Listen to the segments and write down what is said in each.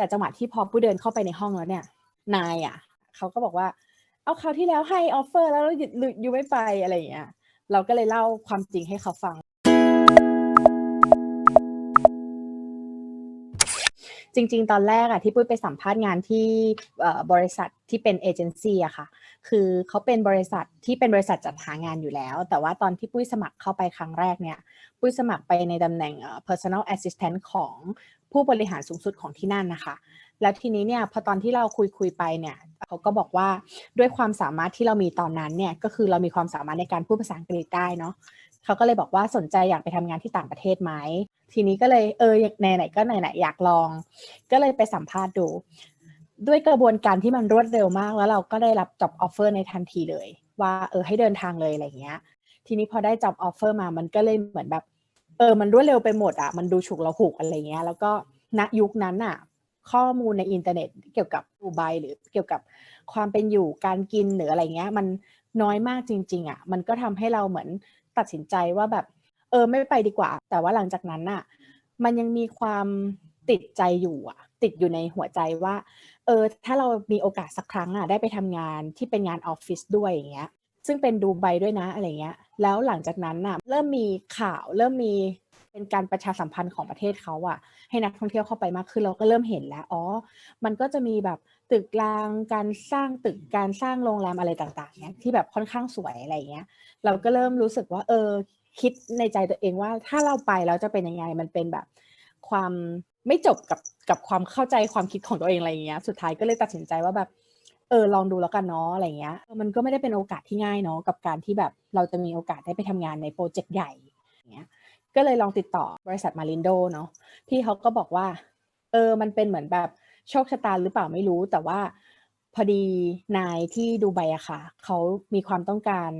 แต่จังหวะที่พอผู้เดินเข้าไปในห้องแล้วเนี่ย นายอะเขาก็บอกว่า เอาคราวที่แล้วให้ออฟเฟอร์แล้วหยุดหยุดอยู่ไม่ไปอะไรอย่างเงี้ยเราก็เลยเล่าความจริงให้เขาฟัง จริง ๆ ตอนแรกอะที่ปุ้ยไปสัมภาษณ์งานที่บริษัทที่เป็นเอเจนซี่อะค่ะ คือเขาเป็นบริษัทที่เป็นบริษัทจัดหางานอยู่แล้ว แต่ว่าตอนที่ปุ้ยสมัครเข้าไปครั้งแรกเนี่ย ปุ้ยสมัครไปในตำแหน่ง personal assistant ของผู้บริหารสูงสุดของที่นั่นนะคะ แล้วทีนี้เนี่ยพอตอนที่เราคุยคุยไปเนี่ยเขาก็บอกว่าด้วยความสามารถที่เรามีตอนนั้นเนี่ยก็คือเรามีความสามารถในการพูดภาษาอังกฤษได้เนาะเขาก็เลยบอกว่าสนใจอยากไปทำงานที่ต่างประเทศไหม ทีนี้ก็เลยเออไหนๆก็ไหนๆอยากลอง ก็เลยไปสัมภาษณ์ดู ด้วยกระบวนการที่มันรวดเร็วมาก แล้วเราก็ได้รับ job offer ในทันทีเลย ว่าเออให้เดินทางเลยอะไรเงี้ย ทีนี้พอได้ job offer มามันก็เลยเหมือนแบบ เออมันรวดเร็วไปหมดอะมันดูฉุกละหุกอะไรเงี้ย แล้วก็ณยุคนั้นอะข้อมูลในอินเทอร์เน็ตเกี่ยวกับดูไบหรือเกี่ยวกับความเป็นอยู่การกินหรืออะไรเงี้ย มันน้อยมากจริง ๆอะมันก็ทำให้เราเหมือนตัดสินใจว่าแบบ เออไม่ไปดีกว่า แต่ว่าหลังจากนั้นอะมันยังมีความติดใจอยู่อะติดอยู่ในหัวใจว่า เออ ถ้าเรามีโอกาสสักครั้งอะได้ไปทำงานที่เป็นงานออฟฟิศด้วยอย่างเงี้ย ซึ่งเป็นดูไบด้วยนะอะไรเงี้ย แล้วหลังจากนั้นน่ะเริ่มมีข่าว เริ่มมี เป็นการประชาสัมพันธ์ของประเทศเขาอะให้นักท่องเที่ยวเข้าไปมากขึ้นเราก็เริ่มเห็นแล้วอ๋อ มันก็จะมีแบบตึกรางการสร้างตึกการสร้างโรงแรมอะไรต่างๆเนี้ยที่แบบค่อนข้างสวยอะไรเงี้ย เราก็เริ่มรู้สึกว่า เออ คิดในใจตัวเองว่าถ้าเราไปแล้วจะเป็นยังไงมันเป็นแบบความไม่จบกับกับความเข้าใจความคิดของตัวเองอะไรเงี้ย สุดท้ายก็เลยตัดสินใจว่าแบบเออลองดูแล้วกันเนาะอะไรเงี้ยมันก็ไม่ได้เป็นโอกาสที่ง่ายเนาะกับการที่แบบเราจะมีโอกาสได้ไปทำงานในโปรเจกต์ใหญ่อย่างเงี้ย ก็เลยลองติดต่อบริษัทมารินโดเนาะพี่เขาก็บอกว่า เออมันเป็นเหมือนแบบโชคชะตาหรือเปล่าไม่รู้แต่ว่าพอดีนายที่ดูไบอะค่ะเขามีความต้องการ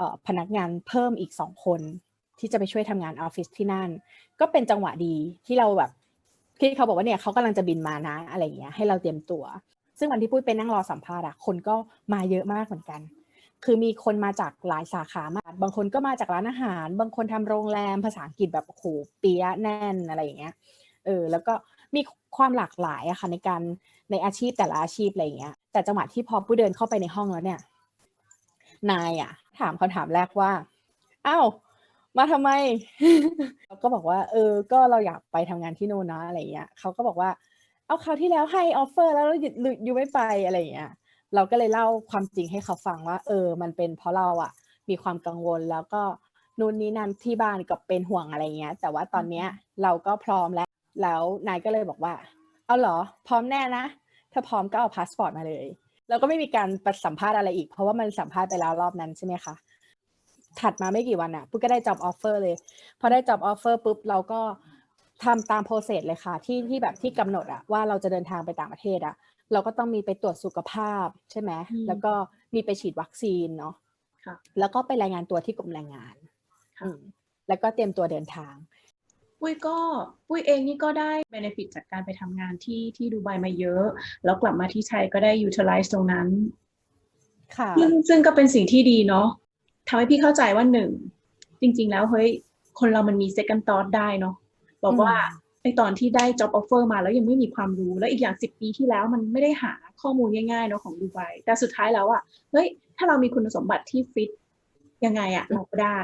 ออพนักงานเพิ่มอีกสองคน ที่จะไปช่วยทำงานออฟฟิศที่นั่น ก็เป็นจังหวะดีที่เราแบบที่เขาบอกว่าเนี่ยเขากำลังจะบินมานะอะไรอย่างเงี้ยให้เราเตรียมตัว ซึ่งวันที่ปุ้ยไปนั่งรอสัมภาษณ์อะคนก็มาเยอะมากเหมือนกัน คือมีคนมาจากหลายสาขามากบางคนก็มาจากร้านอาหาร บางคนทำโรงแรมภาษาอังกฤษแบบโอ้โหเปียแน่นอะไรอย่างเงี้ยเออแล้วก็มีความหลากหลายอะค่ะในการในอาชีพแต่ละอาชีพอะไรอย่างเงี้ย แต่จังหวะที่พอปุ้เดินเข้าไปในห้องแล้วเนี่ย นายอะถามคำถามแรกว่าอ้าวมาทำไมเราก็บอกว่า เออ ก็เราอยากไปทำงานที่โน่นนะอะไรเงี้ยเขาก็บอกว่า เอาคราวที่แล้วให้ออฟเฟอร์แล้วหยุดหยุดอยู่ไม่ไปอะไรเงี้ย เราก็เลยเล่าความจริงให้เขาฟังว่า เออ มันเป็นเพราะเราอะมีความกังวลแล้วก็นู่นนี่นั่นที่บ้านก็เป็นห่วงอะไรเงี้ย แต่ว่าตอนเนี้ยเราก็พร้อมแล้ว แล้วนายก็เลยบอกว่า เอาเหรอ พร้อมแน่นะ ถ้าพร้อมก็เอาพาสปอร์ตมาเลย แล้วก็ไม่มีการประสัมภาษณ์อะไรอีก เพราะว่ามันสัมภาษณ์ไปแล้วรอบนั้นใช่ไหมคะ ถัดมาไม่กี่วันอะปุ๊กก็ได้ job offer เลย พอได้ job offer ปุ๊บเราก็ ทำตาม process เลยค่ะ ที่ที่แบบที่กำหนดอะว่าเราจะเดินทางไปต่างประเทศอะเราก็ต้องมีไปตรวจสุขภาพใช่ไหมอืมแล้วก็มีไปฉีดวัคซีนเนาะค่ะแล้วก็ไปรายงานตัวที่กรมแรงงานค่ะอืมแล้วก็เตรียมตัวเดินทาง ปุ้ยก็ปุ้ยเองนี่ก็ได้ benefit จากการไปทำงานที่ที่ดูไบมาเยอะ แล้วกลับมาที่ไทยก็ได้ utilize ตรงนั้น ค่ะซึ่งซึ่งก็เป็นสิ่งที่ดีเนาะทำให้พี่เข้าใจว่าหนึ่ง จริง ๆ แล้วเฮ้ยคนเรามันมี second thought ได้เนาะ บอกว่าอืมไอตอนที่ได้ job offer มาแล้วยังไม่มีความรู้ แล้วอีกอย่างสิบปีที่แล้วมันไม่ได้หาข้อมูลง่ายๆเนาะของดูไบแต่สุดท้ายแล้วอะเฮ้ยถ้าเรามีคุณสมบัติที่ฟิตยังไงอะเราก็ได้